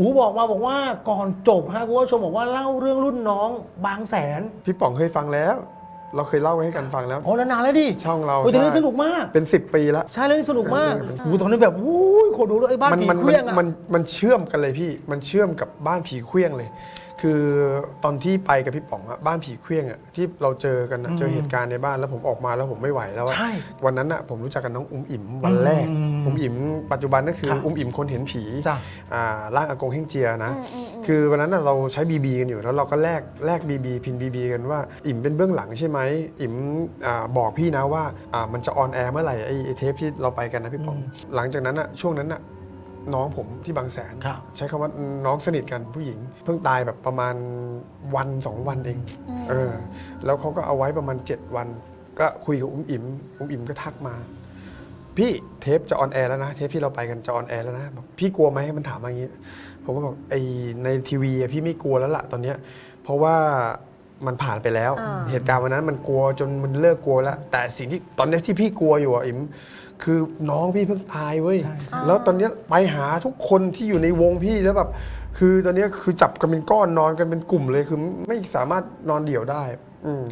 อูบอกมาบอกว่าก่อนจบฮะคุณผู้ชมบอกว่าเล่าเรื่องรุ่นน้องบางแสนพี่ป๋องเคยฟังแล้ว เราเคยเล่าให้กันฟังแล้ว โอ้แล้วนานแล้วดิช่องเราโอ้ยแต่เรื่องใช่สนุกมาก เป็น 10 ปีแล้ว ใช่เรื่องนี้สนุกมากเออเป็นโอ้โหตอนนั้นแบบโอ้ยคนดูเลยไอ้บ้านมันผีมันเครื่องอะมันมันเชื่อมกันเลยพี่ มันเชื่อมกับบ้านผีเครื่องเลย คือตอนที่ไปกับพี่ป๋องอะบ้านผีเครื่องอะที่เราเจอกันอะเจอเหตุการณ์ในบ้านแล้วผมออกมาแล้วผมไม่ไหวแล้วอะใช่วันนั้นอะผมรู้จักกับน้องอุ้มอิ่มวันแรกอืมอุ้มอิ่มปัจจุบันก็คือครับอุ้มอิ่มคนเห็นผีจ้ะ อ่าร่างอากงเฮงเจียนะอืมอืมอืมคือวันนั้นน่ะเราใช้บีบีกันอยู่แล้วเราก็แลกแลกบีบีพินบีบีกันว่าอิ่มเป็นเบื้องหลังใช่ไหมอิ่มอาบอกพี่นะว่าอ่ามันจะออนแอร์เมื่อไหร่ไอ้ไอ้เทปที่เราไปกันนะพี่ป๋องหลังจากนั้นอะช่วงนั้นอะ น้องผมที่บางแสน ครับ ใช้คำว่าน้องสนิทกันผู้หญิง เพิ่งตายแบบประมาณวันสองวันเองเออ แล้วเขาก็เอาไว้ประมาณ 7 วัน ก็คุยกับอุ้มอิ่มอุ้มอิ่มก็ทักมา พี่เทปจะออนแอร์แล้วนะ เทปที่เราไปกันจะออนแอร์แล้วนะบอกพี่กลัวไหมมันถามมาอย่างนี้ ผมก็บอกไอในทีวีอะพี่ไม่กลัวแล้วล่ะตอนเนี้ยเพราะว่า มันผ่านไปแล้ว อ่า เหตุการณ์วันนั้นมันกลัวจนมันเลิกกลัวแล้ว แต่สิ่งที่ตอนเนี้ยที่พี่กลัวอยู่อะอิมคือน้องพี่เพิ่งตายเว้ยใช่ใช่แล้วตอนเนี้ยไปหาทุกคนที่อยู่ในวงพี่แล้วแบบคือตอนเนี้ยคือจับกันเป็นก้อนนอนกันเป็นกลุ่มเลยคือไม่สามารถนอนเดี่ยวได้ อืม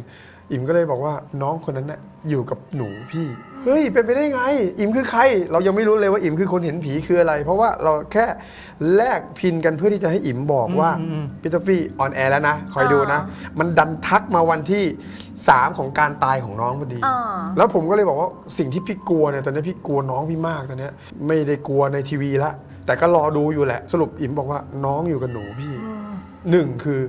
อิมก็เลยบอกว่าน้องคนนั้นน่ะอยู่กับหนูพี่ เฮ้ยเป็นไปได้ไง อิมคือใคร เรายังไม่รู้เลยว่าอิมคือคนเห็นผีคืออะไร เพราะว่าเราแค่แลกพินกันเพื่อที่จะให้อิมบอกว่าอืมอืมพีเตอร์ฟี่ออนแอร์แล้วนะ คอยดูนะ มันดันทักมาวันที่ 3 ของการตายของน้องพอดีอ่าแล้วผมก็เลยบอกว่าสิ่งที่พี่กลัวเนี่ยตอนนี้พี่กลัวน้องพี่มากตอนเนี้ยไม่ได้กลัวในทีวีละแต่ก็รอดูอยู่แหละ สรุปอิมบอกว่าน้องอยู่กับหนูพี่หนึ่งคือ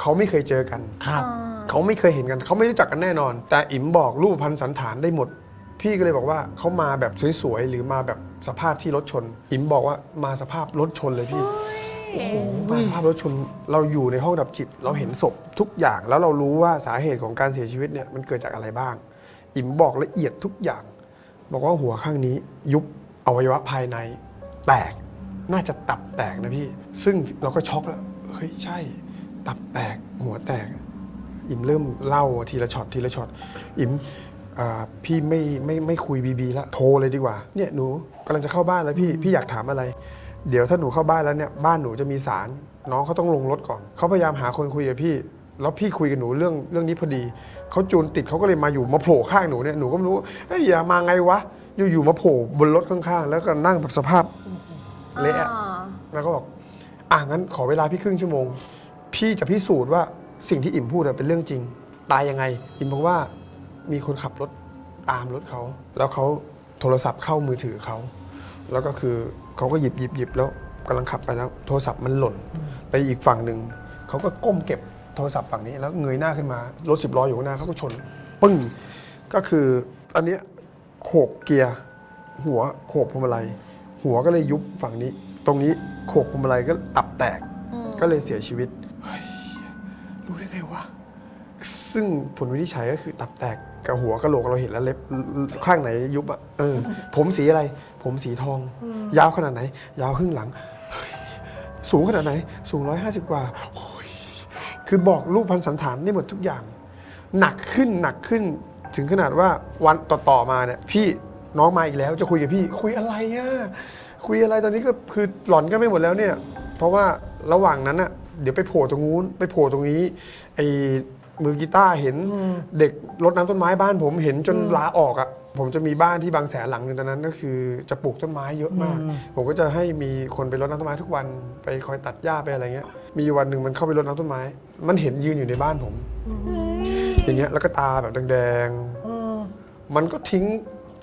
เขาไม่เคยเจอกัน ครับ เขาไม่เคยเห็นกัน เขาไม่รู้จักกันแน่นอน แต่อิ๋มบอกรูปพันสันฐานได้หมด พี่ก็เลยบอกว่าเขามาแบบสวยๆ หรือมาแบบสภาพที่รถชน อิ๋มบอกว่ามาสภาพรถชนเลยพี่โอ้โหมาสภาพรถชน เราอยู่ในห้องดับจิต เราเห็นศพทุกอย่าง แล้วเรารู้ว่าสาเหตุของการเสียชีวิตเนี่ยมันเกิดจากอะไรบ้าง อิ๋มบอกละเอียดทุกอย่าง บอกว่าหัวข้างนี้ยุบอวัยวะภายในแตก น่าจะตับแตกนะพี่ ซึ่งเราก็ช็อกแล้ว เฮ้ยใช่ ตับแตกหัวแตก อิมเริ่มเล่าทีละช็อตทีละช็อตอิมอ่าพี่ไม่ไม่ไม่คุยบีบีแล้วโทรเลยดีกว่าเนี่ยหนูกำลังจะเข้าบ้านแล้วพี่พี่อยากถามอะไร เดี๋ยวถ้าหนูเข้าบ้านแล้วเนี่ยบ้านหนูจะมีสารน้องเขาต้องลงรถก่อนเขาพยายามหาคนคุยกับพี่ แล้วพี่คุยกับหนูเรื่องเรื่องนี้พอดีเขาจูนติดเขาก็เลยมาอยู่มาโผล่ข้างหนูเนี่ยหนูก็ไม่รู้เอ้ยอย่ามาไงวะอยู่ๆมาโผล่บนรถข้างๆ แล้วก็นั่งแบบสภาพเละอะอ่าแล้วก็บอกอะงั้นขอเวลาพี่ครึ่งชั่วโมง พี่จะพิสูจน์ว่าสิ่งที่อิ่มพูดอะเป็นเรื่องจริง ตายยังไง อิ่มบอกว่ามีคนขับรถตามรถเขา แล้วเขาโทรศัพท์เข้ามือถือเขา แล้วก็คือเขาก็หยิบหยิบหยิบแล้วกำลังขับไปแล้ว โทรศัพท์มันหล่น ไปอีกฝั่งหนึ่งเขาก็ก้มเก็บโทรศัพท์ฝั่งนี้ แล้วเงยหน้าขึ้นมารถสิบล้ออยู่ข้างหน้าเขาก็ชน ปึ้งก็คืออันเนี้ยโขกเกียร์หัวโขกพวงมาลัย หัวก็เลยยุบฝั่งนี้ ตรงนี้โขกพวงมาลัยก็ตับแตกก็เลยเสียชีวิต ได้ไงวะ ซึ่งผลวินิจฉัยก็คือตับแตกกับหัวกะโหลกเราเห็นแล้วเล็บข้างไหนยุบอะเออ ผมสีอะไร ผมสีทอง ยาวขนาดไหน ยาวครึ่งหลังเฮ้ยสูงขนาดไหน สูงร้อยห้าสิบกว่าโอ้ยคือบอกรูปพันสันฐานได้หมดทุกอย่าง หนักขึ้นหนักขึ้น ถึงขนาดว่าวันต่อๆมาเนี่ยพี่น้องมาอีกแล้วจะคุยกับพี่ คุยอะไรอะคุยอะไรตอนนี้ก็คือหลอนกันไม่หมดแล้วเนี่ย เพราะว่าระหว่างนั้นอะ เดี๋ยวไปโผล่ตรงนู้นไปโผล่ตรงนี้ไอ้มือกีตาร์เห็นเด็กรดน้ำต้นไม้บ้านผมเห็นจนลาออกอะผมจะมีบ้านที่บางแสนหลังหนึ่งตอนนั้นก็คือจะปลูกต้นไม้เยอะมาก ผมก็จะให้มีคนไปรดน้ำต้นไม้ทุกวันไปคอยตัดหญ้าไปอะไรเงี้ย มีวันหนึ่งมันเข้าไปรดน้ำต้นไม้ มันเห็นยืนอยู่ในบ้านผม อย่างเงี้ยแล้วก็ตาแบบแดงๆมันก็ทิ้ง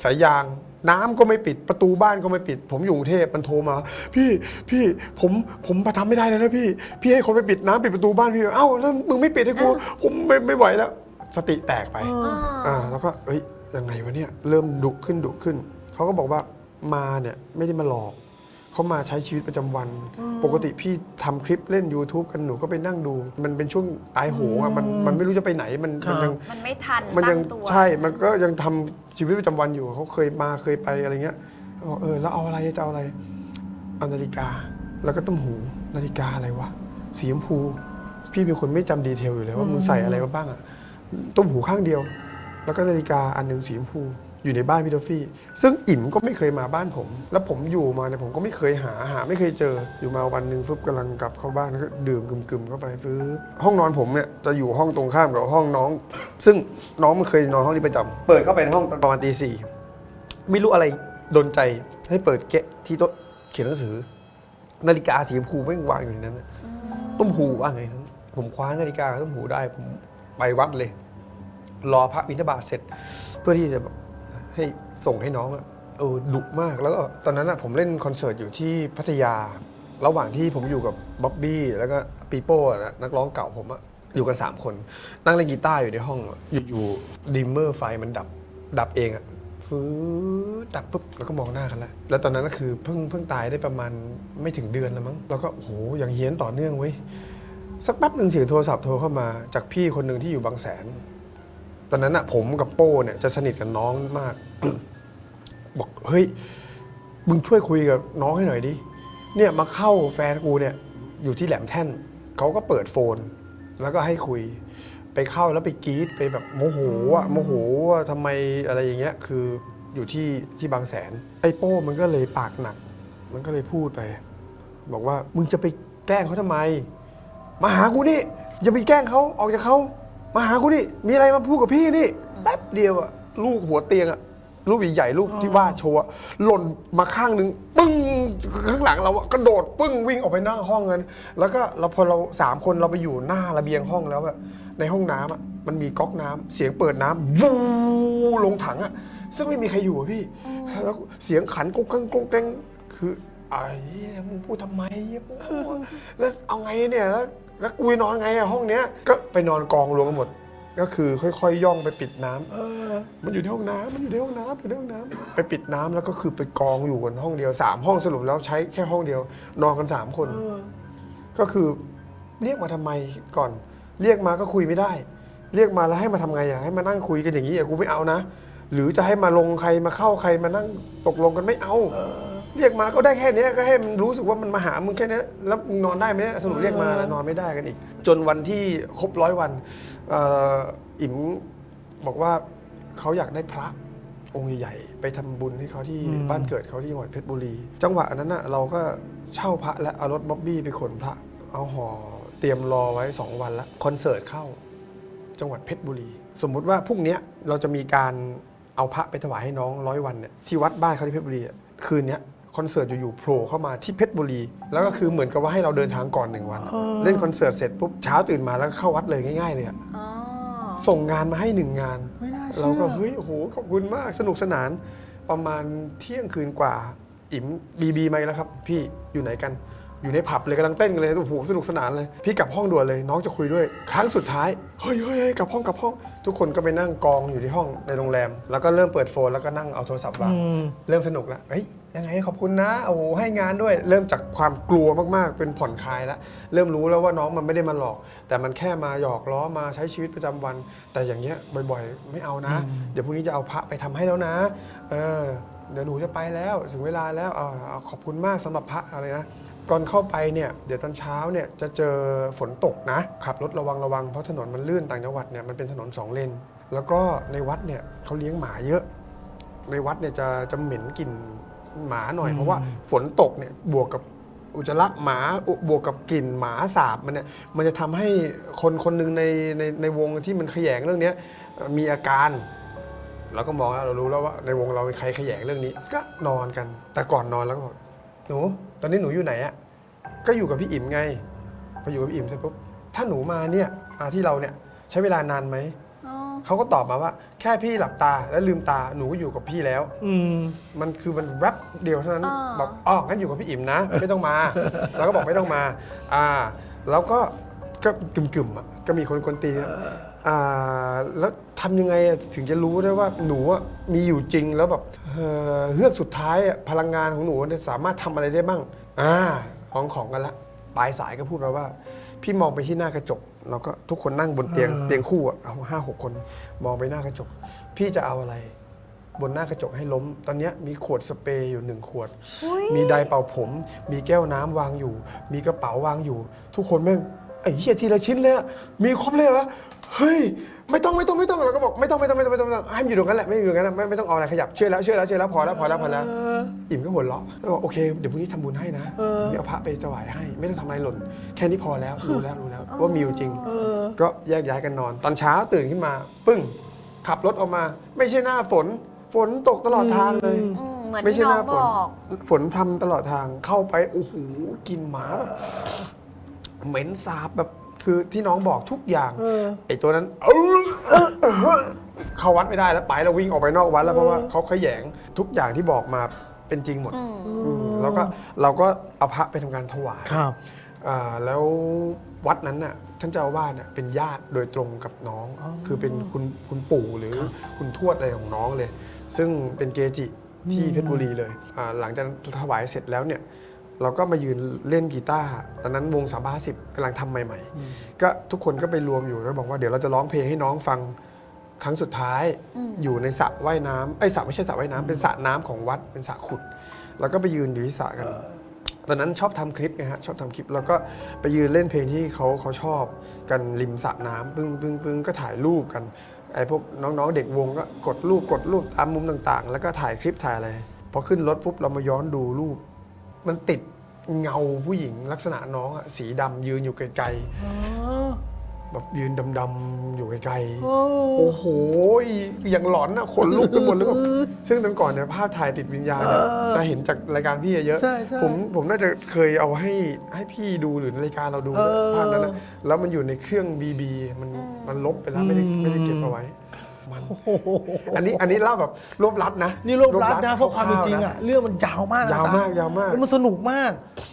สายยาง น้ำก็ไม่ปิดประตูบ้านก็ไม่ปิด ผมอยู่กรุงเทพมันโทรมา พี่พี่ผมผมมาทำไม่ได้เลยนะพี่ พี่ให้คนไปปิดน้ำปิดประตูบ้านพี่เอ้าแล้วมึงไม่ปิดให้กูผมไม่ไม่ไหวแล้ว สติแตกไปอ่าอ่าแล้วก็เอ้ยยังไงวะเนี่ยเริ่มดุขึ้นดุขึ้นเขาก็บอกว่ามาเนี่ยไม่ได้มาหลอก เขามาใช้ชีวิตประจำวัน ปกติพี่ทำคลิปเล่น YouTube กันหนูก็ไปนั่งดู มันเป็นช่วงตายโหงอะมันมันไม่รู้จะไปไหนมันครับมันยัง มันไม่ทันมันยังตั้ตัว ใช่ มันก็ยังทำชีวิตประจำวันอยู่เขาเคยมาเคยไปอะไรเงี้ยเขาบอกเออแล้วเอาอะไรจะเอาอะไรเอานาฬิกา แล้วก็ต้มหูนาฬิกาอะไรวะสีชมพู พี่เป็นคนไม่จำดีเทลอยู่เลยว่ามึงใส่อะไรมาบ้างอะต้มหูข้างเดียว แล้วก็นาฬิกาอันหนึ่งสีชมพู อยู่ในบ้านพี่ทอฟฟี่ ซึ่งอิ่มก็ไม่เคยมาบ้านผม แล้วผมอยู่มาเนี่ยผมก็ไม่เคยหาหา ไม่เคยเจออยู่มาวันหนึ่งฟึบกำลังกลับเข้าบ้านก็ดื่มกึ่มๆเข้าไปฟึบห้องนอนผมเนี่ยจะอยู่ห้องตรงข้ามกับห้องน้อง ซึ่งน้องมันเคยนอนห้องนี้ประจำเปิดเข้าไปในห้องตอนประมาณตีสี่ไม่รู้อะไรดนใจให้เปิดแกะที่โต๊ะเขียนหนังสือ นาฬิกาสีชมพูไม่วางอยู่ในนั้นนะต้มหูว่าไงนั้นผมคว้านาฬิกากับต้มหูได้ผมไปวัดเลย รอพระบิณฑบาตเสร็จ เพื่อที่จะแบบ ให้ส่งให้น้องอะเออดุมากแล้วก็ตอนนั้นอะผมเล่นคอนเสิร์ตอยู่ที่พัทยา ระหว่างที่ผมอยู่กับบ๊อบบี้แล้วก็ปีโป้อะนะนักร้องเก่าผมอะอยู่กัน 3 คน นั่งเล่นกีตาร์อยู่ในห้องอะอยู่ๆดิมเมอร์ไฟมันดับดับเองอะฟื้ดับปุ๊บแล้วก็มองหน้ากันแล้วแล้วตอนนั้นก็คือเพิ่งเพิ่งตายได้ประมาณไม่ถึงเดือนแล้วมั้งแล้วก็โอ้โหอย่างเฮี้ยนต่อเนื่องเว้ยสักแป๊บหนึ่งเสียงโทรศัพท์โทรเข้ามาจากพี่คนหนึ่งที่อยู่บางแสน ตอนนั้นอะผมกับโป้เนี่ยจะสนิทกับน้องมาก บอกเฮ้ยมึงช่วยคุยกับน้องให้หน่อยดิเนี่ยมาเข้าแฟนกูเนี่ยอยู่ที่แหลมแท่นเขาก็เปิดโฟน แล้วก็ให้คุย ไปเข้าแล้วไปกรีดไปแบบโมโหอะโมโหว่าทำไมอะไรอย่างเงี้ยคืออยู่ที่ที่บางแสน ไอ้โป้มันก็เลยปากหนัก มันก็เลยพูดไป บอกว่ามึงจะไปแกล้งเขาทำไม มาหากูนี่อย่าไปแกล้งเขาออกจากเขา มาหากูนี่มีอะไรมาพูดกับพี่นี่แป๊บเดียวอะลูกหัวเตียงอะลูกใหญ่ๆลูกที่ว่าโชว์อะหล่นมาข้างหนึ่งปึ้งข้างหลังเราอะกระโดดปึ้งวิ่งออกไปหน้าห้องกันแล้วก็เราพอเราสามคนเราไปอยู่หน้าระเบียงห้องแล้วอะในห้องน้ำอะมันมีก๊อกน้ำเสียงเปิดน้ำวูลงถังอะซึ่งไม่มีใครอยู่อะพี่แล้วเสียงขันกุ้งกังกุ้งแกงคือไอ้เหี้ยมึงพูดทำไมเหี้ยปูแล้วเอาไงเนี่ยแล้ว แล้วกูจะนอนไงอะห้องเนี้ย ก็ไปนอนกองรวมกันหมด ก็คือค่อยๆย่องไปปิดน้ำมันอยู่ในห้องน้ำมันอยู่ในห้องน้ำอยู่ในห้องน้ำไปปิดน้ำแล้วก็คือไปกองอยู่กันห้องเดียวสามห้องสรุปแล้วใช้แค่ห้องเดียว นอนกันสามคน ก็คือเรียกมาทำไมก่อน เรียกมาก็คุยไม่ได้ เรียกมาแล้วให้มาทำไงอะให้มานั่งคุยกันอย่างนี้อะกูไม่เอานะ หรือจะให้มาลงใครมาเข้าใครมานั่งตกลงกันไม่เอา เรียกมาก็ได้แค่เนี้ยก็ให้มันรู้สึกว่ามันมาหามึงแค่เนี้ยแล้วมึงนอนได้ไหมเนี่ยสรุปเรียกมาแล้วนอนไม่ได้กันอีก จนวันที่ครบร้อยวันเอ่ออิ๋มบอกว่าเขาอยากได้พระองค์ใหญ่ๆไปทำบุญให้เขาที่อืมบ้านเกิดเขาที่จังหวัดเพชรบุรี จังหวะนั้นน่ะเราก็เช่าพระและเอารถบ๊อบบี้ไปขนพระ เอาห่อเตรียมรอไว้ 2 วันละคอนเสิร์ตเข้า จังหวัดเพชรบุรี สมมุติว่าพรุ่งเนี้ยเราจะมีการเอาพระไปถวายให้น้องร้อยวันเนี่ยที่วัดบ้านเขาที่เพชรบุรีอะคืนเนี้ย คอนเสิร์ตอยู่ๆโผล่เข้ามาที่เพชรบุรี แล้วก็คือเหมือนกับว่าให้เราเดินทางก่อนหนึ่งวัน เออ เล่นคอนเสิร์ตเสร็จปุ๊บเช้าตื่นมาแล้วก็เข้าวัดเลยง่ายๆเลยอะอ๋อส่งงานมาให้หนึ่งงาน ไม่น่าเชื่อเราก็เฮ้ยโอ้โหขอบคุณมากสนุกสนาน ประมาณเที่ยงคืนกว่าอิ๋มบีบีมาอีกแล้วครับ พี่อยู่ไหนกันอยู่ในผับเลยกำลังเต้นกันเลยโอ้โหสนุกสนานเลย พี่กลับห้องด่วนเลยน้องจะคุยด้วย ครั้งสุดท้ายเฮ้ยเฮ้ยเฮ้ยกลับห้องกลับห้อง ทุกคนก็ไปนั่งกองอยู่ที่ห้องในโรงแรม แล้วก็เริ่มเปิดโฟนแล้วก็นั่งเอาโทรศัพท์วาง อืม เริ่มสนุกแล้วเฮ้ย ยังไงขอบคุณนะโอ้โหให้งานด้วย เริ่มจากความกลัวมากๆ เป็นผ่อนคลายแล้วเริ่มรู้แล้วว่าน้องมันไม่ได้มาหลอก แต่มันแค่มาหยอกล้อมาใช้ชีวิตประจำวัน แต่อย่างเงี้ยบ่อยๆ ไม่เอานะอืมเดี๋ยวพรุ่งนี้จะเอาพระไปทำให้แล้วนะ เออ เดี๋ยวหนูจะไปแล้วถึงเวลาแล้วเออเอาขอบคุณมากสำหรับพระอะไรนะ ก่อนเข้าไปเนี่ยเดี๋ยวตอนเช้าเนี่ยจะเจอฝนตกนะ ขับรถระวังระวังเพราะถนนมันลื่นต่างจังหวัดเนี่ยมันเป็นถนนสองเลน แล้วก็ในวัดเนี่ยเขาเลี้ยงหมาเยอะ ในวัดเนี่ยจะจะเหม็นกลิ่น หมาหน่อยอืมเพราะว่าฝนตกเนี่ยบวกกับอุจจาระหมาอุบวกกับกลิ่นหมาสาบมันเนี่ยมันจะทำให้คนคนหนึ่งในในในวงที่มันขยงเรื่องเนี้ยเอ่อมีอาการเราก็มองแล้วเรารู้แล้วว่าในวงเรามีใครขยงเรื่องนี้ ก็นอนกัน แต่ก่อนนอนแล้วก็บอกหนูตอนนี้หนูอยู่ไหนอะก็อยู่กับพี่อิ๋มไงพออยู่กับพี่อิ๋มเสร็จปุ๊บถ้าหนูมาเนี่ยมาที่เราเนี่ยใช้เวลานานไหมอ๋อ เขาก็ตอบมาว่า แค่พี่หลับตาแล้วลืมตาหนูก็อยู่กับพี่แล้ว อืม มันคือมันแวบเดียวเท่านั้นอ่าบอกอ๋องั้นอยู่กับพี่อิ๋มนะ ไม่ต้องมา แล้วก็บอกไม่ต้องมา อ่า แล้วก็ก็กึ่มกึ่มๆอะก็มีคนคนตีอะอ่าแล้วทำยังไงอะถึงจะรู้ได้ว่าหนูอะมีอยู่จริงแล้วแบบเอ่อเฮือกสุดท้ายอะพลังงานของหนูเนี่ยสามารถทำอะไรได้บ้าง อ่าของของกันละปลายสายก็พูดมาว่า พี่มองไปที่หน้ากระจก แล้วก็ทุกคนนั่งบนเตียงอ่าเตียงคู่อะเอาห้าหกคนมองไปหน้ากระจก พี่จะเอาอะไร บนหน้ากระจกให้ล้ม ตอนเนี้ยมีขวดสเปรย์อยู่หนึ่งขวดอุ๊ยมีไดร์เป่าผม มีแก้วน้ำวางอยู่ มีกระเป๋าวางอยู่ ทุกคนแม่งไอ้เหี้ยทีละชิ้นเลยอะมีครบเลยเหรอ เฮ้ยไม่ต้องไม่ต้องไม่ต้องเราก็บอกไม่ต้องไม่ต้องไม่ต้องไม่ต้องไม่ต้องให้มันอยู่ตรงนั้นแหละไม่อยู่ตรงนั้นนะไม่ไม่ต้องเอาอะไรขยับเชื่อแล้วเชื่อแล้วเชื่อแล้วพอแล้วพอแล้วพอแล้ว อิ่มก็หัวเราะแล้วบอกโอเคเดี๋ยวพรุ่งนี้ทำบุญให้นะเดี๋ยวเอาพระไปถวายให้ ไม่ต้องทำอะไรหล่น แค่นี้พอแล้วรู้แล้วรู้แล้วว่ามีอยู่จริงก็แยกย้ายกันนอน ตอนเช้าตื่นขึ้นมา ปึ้ง ขับรถออกมา ไม่ใช่หน้าฝน ฝนตกตลอดทางเลย อืมอืมเหมือนไม่ใช่ที่หน้อน้างฝบน อก ฝนพรำตลอดทางเข้าไป โอ้โหกลินหมาแบบเหม็นสาบแบบ คือที่น้องบอกทุกอย่างเออ ไอ้ตัวนั้นเออเข้าวัดไม่ได้แล้วไปแล้ววิ่งออกไปนอกวัดแล้วเพราะว่าเขาขยงทุกอย่างที่บอกมาเป็นจริงหมดอืม อืมแล้วก็เราก็เอาพระไปทำการถวาย ครับ อ่าแล้ววัดนั้นน่ะท่านเจ้าอาวาสน่ะเป็นญาติโดยตรงกับน้องอ๋อคือเป็นคุณคุณปู่หรือคุณทวดอะไรของน้องเลย ซึ่งเป็นเกจิที่อืมเพชรบุรีเลยอ่าหลังจากถวายเสร็จแล้วเนี่ย เราก็มายืนเล่นกีตาร์ตอนนั้นวงสามบ้าสิบกำลังทำใหม่ ๆ ก็ทุกคนก็ไปรวมอยู่แล้วบอกว่าเดี๋ยวเราจะร้องเพลงให้น้องฟังครั้งสุดท้ายอืมอยู่ในสระว่ายน้ำไอ้ยสระไม่ใช่สระว่ายน้ำเป็นสระน้ำของวัดเป็นสระขุด แล้วก็ไปยืนอยู่ที่สระกันตอนนั้นชอบทำคลิปไงฮะชอบทำคลิปแล้วก็ไปยืนเล่นเพลงที่เขาเขาชอบกันริมสระน้ำปึ้งปึ้งปึ้งก็ถ่ายรูปกันไอ้พวกน้องๆเด็กวงก็กดรูปกดรูปตามมุมต่างๆ แล้วก็ถ่ายคลิปถ่ายอะไรพอขึ้นรถปุ๊บเรามาย้อนดูรูป มันติดเงาผู้หญิงลักษณะน้องอะสีดำยืนอยู่ไกลอ๋อ ๆแบบยืนดำๆอยู่ไกลๆ โอ้ โอ้โห อย่างหลอนอะขนลุกไปหมดเลยแบบซึ่งตอนก่อนเนี่ยภาพถ่ายติดวิญญาณเนี่ยเออจะเห็นจากรายการพี่เยอะ ใช่ใช่ผมผมน่าจะเคยเอาให้ให้พี่ดูหรือในรายการเราดูเออ ภาพนั้นนะแล้วมันอยู่ในเครื่องบีบีมันมันลบไปแล้วไม่ได้อืมไม่ได้เก็บเอาไว้ มันโอ้โหอันนี้อันนี้เล่าแบบรวบรัดนะนี่รวบรัดนะเพราะความเป็นจริงๆอะเรื่องมันยาวมากนะยาวมากตยาวมาก แล้วมันสนุกมาก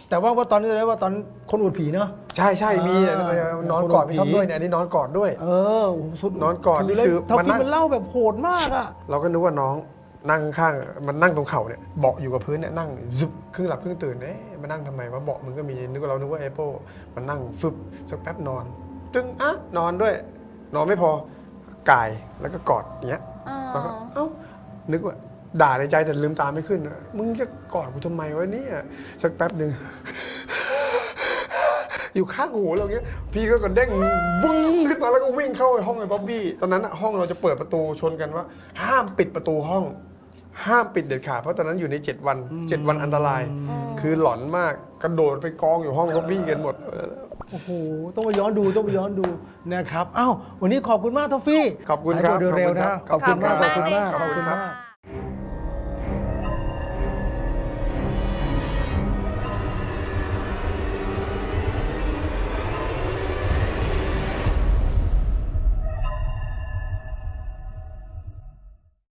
แต่ว่าว่าตอนนี้จะได้ว่าตอนคนอวดผีเนาะ ใช่ใช่มีเนี่ยเออนอนกอดคนพี่ท็อปผีด้วยเนี่ยอันนี้นอนกอดด้วย เออโอ้โหสุดนอนกอดนี่เล่คือท็อปมันฟี่นั่ง มันเล่าแบบโหดมากอะ เราก็นึกว่าน้องนั่งข้างมันนั่งตรงเข่าเนี่ยเบาะอยู่กับพื้นเนี่ยนั่งซึบครึ่งหลับครึ่งตื่นเอ๊ะมานั่งทำไมว่าเบาะมันก็มีนึกว่าเรานึกว่าเอโปมันนั่งฟึบสักแป๊บนอนตึงอะนอนด้วย นอนไม่พอ กายแล้วก็กอดอย่างเงี้ยอ่าแล้วก็เอ้านึกว่าด่าในใจแต่ลืมตาไม่ขึ้นอะมึงจะกอดกูทำไมวะเนี่ยสักแป๊บหนึ่ง อยู่ข้างหูเราเงี้ย พี่ก็กระเด้งบึ้งขึ้นมาแล้วก็วิ่งเข้าไปห้องไอ้บ๊อบบี้ตอนนั้นอะห้องเราจะเปิดประตูชนกันว่า ห้ามปิดประตูห้อง ห้ามปิดเด็ดขาดเพราะตอนนั้นอยู่ใน 7 วัน 7 วันอันตราย คือหลอนมากกระโดดไปกองอยู่ห้องบ๊อบบี้กันหมด โอ้โห ต้องไปย้อนดู ต้องไปย้อนดูนะครับ อ้าว วันนี้ขอบคุณมากทอฟฟี่ขอบคุณครับหายตัวเร็วๆนะขอบคุณครับขอบคุณมาก ขขออบบคุคุณณมามากกค่ะ